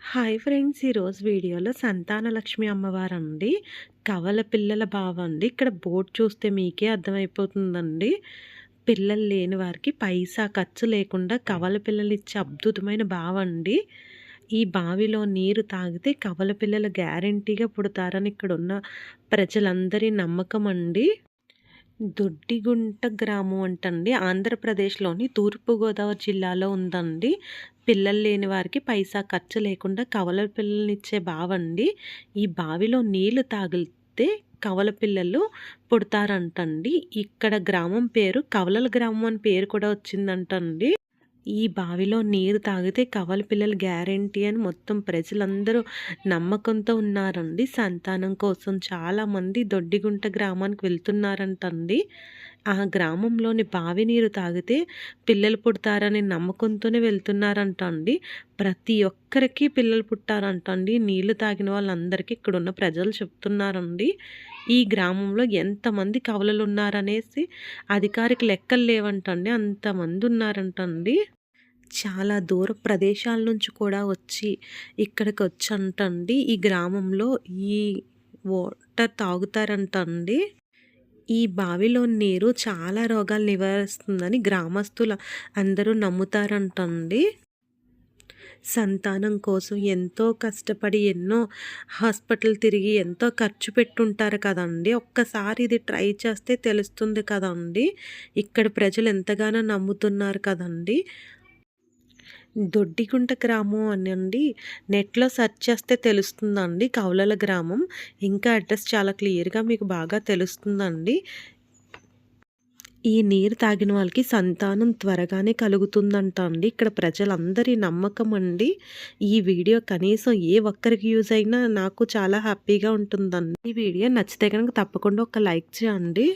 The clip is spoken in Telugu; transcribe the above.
Hi friends. ఈరోజు వీడియోలో సంతానలక్ష్మి అమ్మవారండి. కవల పిల్లల బావ అండి ఇక్కడ బోర్డు చూస్తే మీకే అర్థమైపోతుందండి. పిల్లలు లేని వారికి పైసా ఖర్చు లేకుండా కవల పిల్లలు ఇచ్చే అద్భుతమైన బావ అండి ఈ బావిలో నీరు తాగితే కవల పిల్లలు గ్యారంటీగా పుడతారని ఇక్కడ ఉన్న ప్రజలందరి నమ్మకం అండి దొడ్డిగుంట గ్రామం అంటండి. ఆంధ్రప్రదేశ్లోని తూర్పుగోదావరి జిల్లాలో ఉందండి. పిల్లలు లేని వారికి పైసా ఖర్చు లేకుండా కవల పిల్లల్నిచ్చే బావండి. ఈ బావిలో నీళ్ళు తాగితే కవల పిల్లలు పుడతారంటండి. ఇక్కడ గ్రామం పేరు కవలల గ్రామం అని పేరు కూడా వచ్చిందంటండి. ఈ బావిలో నీరు తాగితే కవల పిల్లలు గ్యారంటీ అని మొత్తం ప్రజలందరూ నమ్మకంతో ఉన్నారండి. సంతానం కోసం చాలామంది దొడ్డిగుంట గ్రామానికి వెళ్తున్నారంటండి. ఆ గ్రామంలోని బావి నీరు తాగితే పిల్లలు పుడతారని నమ్మకంతోనే వెళ్తున్నారంట అండి ప్రతి ఒక్కరికి పిల్లలు పుట్టారంటండి. నీళ్ళు తాగిన వాళ్ళందరికీ ఇక్కడ ఉన్న ప్రజలు చెప్తున్నారండి. ఈ గ్రామంలో ఎంతమంది కవలలు ఉన్నారనేసి అధికారికి లెక్కలు లేవంటండి. అంతమంది ఉన్నారంటండి చాలా దూర ప్రదేశాల నుంచి కూడా వచ్చి ఇక్కడికి వచ్చంటండి ఈ గ్రామంలో ఈ వాటర్ తాగుతారంటండి. ఈ బావిలో నీరు చాలా రోగాలు నివారిస్తుందని గ్రామస్తులు అందరూ నమ్ముతారంటండి. సంతానం కోసం ఎంతో కష్టపడి ఎన్నో హాస్పిటల్ తిరిగి ఎంతో ఖర్చు పెట్టుంటారు కదండి. ఒక్కసారి ఇది ట్రై చేస్తే తెలుస్తుంది కదండి. ఇక్కడ ప్రజలు ఎంతగానో నమ్ముతున్నారు కదండి. దొడ్డిగుంట గ్రామం అనండి. నెట్లో సెర్చ్ చేస్తే తెలుస్తుందండి కౌలల గ్రామం. ఇంకా అడ్రస్ చాలా క్లియర్గా మీకు బాగా తెలుస్తుందండి. ఈ నీరు తాగిన వాళ్ళకి సంతానం త్వరగానే కలుగుతుందంట అండి ఇక్కడ ప్రజలందరి నమ్మకం అండి. ఈ వీడియో కనీసం ఏ ఒక్కరికి యూజ్ అయినా నాకు చాలా హ్యాపీగా ఉంటుందండి. ఈ వీడియో నచ్చితే కనుక తప్పకుండా ఒక లైక్ చేయండి.